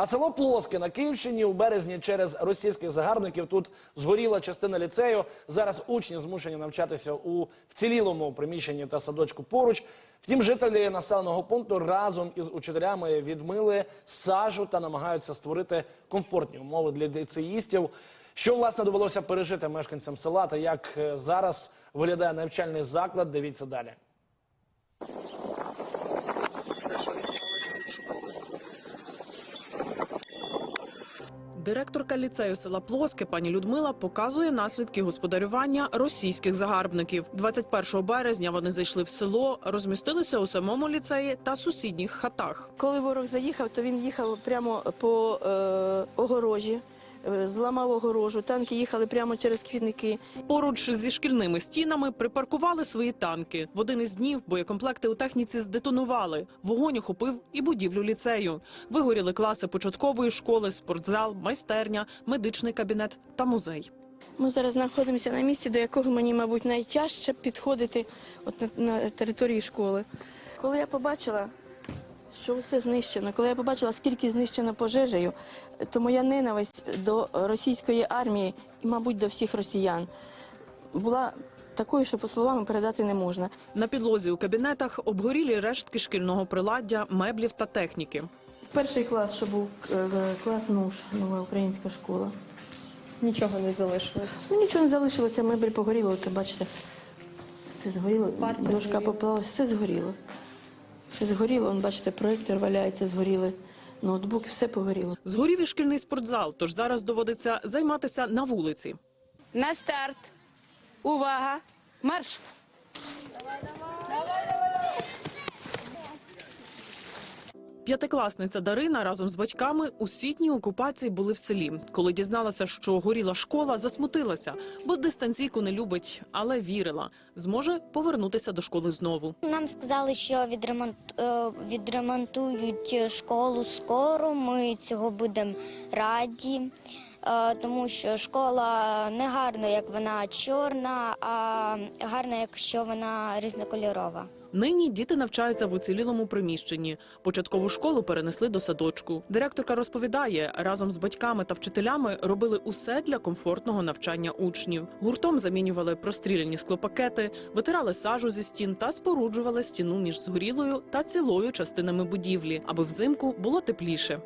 А село Плоске на Київщині у березні через російських загарбників тут згоріла частина ліцею. Зараз учні змушені навчатися у вцілілому приміщенні та садочку поруч. Втім, жителі населеного пункту разом із учителями відмили сажу та намагаються створити комфортні умови для ліцеїстів. Що власне довелося пережити мешканцям села та як е, зараз виглядає навчальний заклад? Дивіться далі. Директорка ліцею села Плоске пані Людмила показує наслідки господарювання російських загарбників. 21 березня вони зайшли в село, розмістилися у самому ліцеї та сусідніх хатах. Коли ворог заїхав, то він їхав прямо по е, огорожі, зламав огорожу. Танки їхали прямо через квітники. Поруч зі шкільними стінами припаркували свої танки. В один із днів боєкомплекти у техніці здетонували. Вогонь охопив і будівлю ліцею. Вигоріли класи початкової школи, спортзал, майстерня, медичний кабінет та музей. Ми зараз знаходимося на місці, до якого мені, мабуть, найтяжче підходити от на, на території школи. Коли я побачила, що все знищено, коли я побачила, скільки знищено пожежею, то моя ненависть до російської армії і, мабуть, до всіх росіян була такою, що по словам передати не можна. На підлозі у кабінетах обгорілі рештки шкільного приладдя, меблів та техніки. Перший клас, що був е, клас НУШ, нова українська школа. Нічого не залишилось. Ну нічого не залишилося, мебель погоріла, от бачите, все згоріло, Парта дошка все згоріло. Все згоріло, он, бачите, проєктор валяється, згоріли, ноутбук, все погоріло. Згорів і шкільний спортзал, тож зараз доводиться займатися на вулиці. На старт. Увага! Марш! П'ятикласниця Дарина разом з батьками у сітній окупації були в селі. Коли дізналася, що горіла школа, засмутилася, бо дистанційку не любить, але вірила, зможе повернутися до школи знову. Нам сказали, що відремонт, е, відремонтують школу скоро. Ми цього будемо раді, тому що школа не гарна, як вона чорна, а гарна, якщо вона різнокольорова. Нині діти навчаються в уцілілому приміщенні. Початкову школу перенесли до садочку. Директорка розповідає, разом з батьками та вчителями робили усе для комфортного навчання учнів. Гуртом замінювали простріляні склопакети, витирали сажу зі стін та споруджували стіну між згорілою та цілою частинами будівлі, аби взимку було тепліше.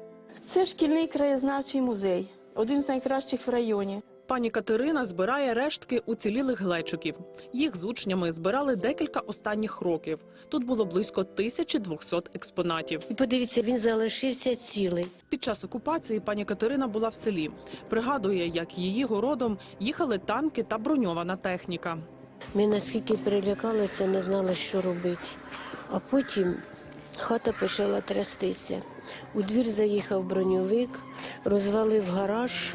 Це шкільний краєзнавчий музей, один з найкращих в районі. Пані Катерина збирає рештки уцілілих глечиків. Їх з учнями збирали декілька останніх років. Тут було близько 1200 експонатів. І подивіться, він залишився цілий. Під час окупації пані Катерина була в селі. Пригадує, як її городом їхали танки та броньована техніка. Ми наскільки перелякалися, не знали, що робити. А потім хата почала трястися. У двір заїхав броньовик, розвалив гараж,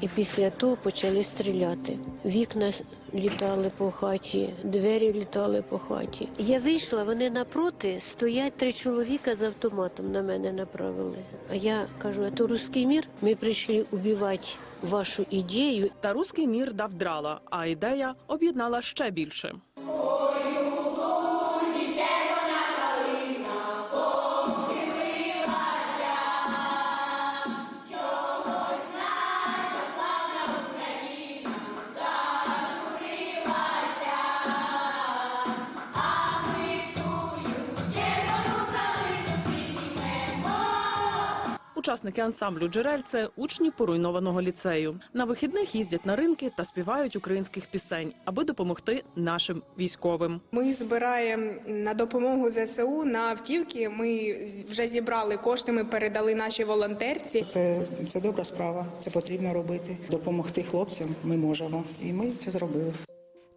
і після того почали стріляти. Вікна літали по хаті, двері літали по хаті. Я вийшла, вони напроти стоять три чоловіка з автоматом на мене направили. А я кажу, а то русський мір. Ми прийшли убивати вашу ідею. Та руський мір дав драла, а ідея об'єднала ще більше. Учасники ансамблю Джерель це учні поруйнованого ліцею. На вихідних їздять на ринки та співають українських пісень, аби допомогти нашим військовим. Ми збираємо на допомогу ЗСУ на автівки. Ми вже зібрали кошти. Ми передали нашій волонтерці. Це, це добра справа, це потрібно робити. Допомогти хлопцям ми можемо, і ми це зробили.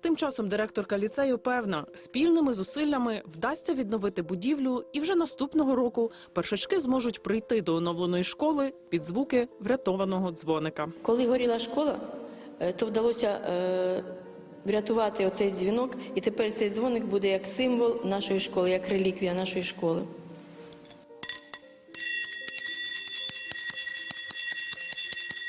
Тим часом директорка ліцею певна, спільними зусиллями вдасться відновити будівлю, і вже наступного року першачки зможуть прийти до оновленої школи під звуки врятованого дзвоника. Коли горіла школа, е, то вдалося е, врятувати оцей дзвінок, і тепер цей дзвоник буде як символ нашої школи, як реліквія нашої школи.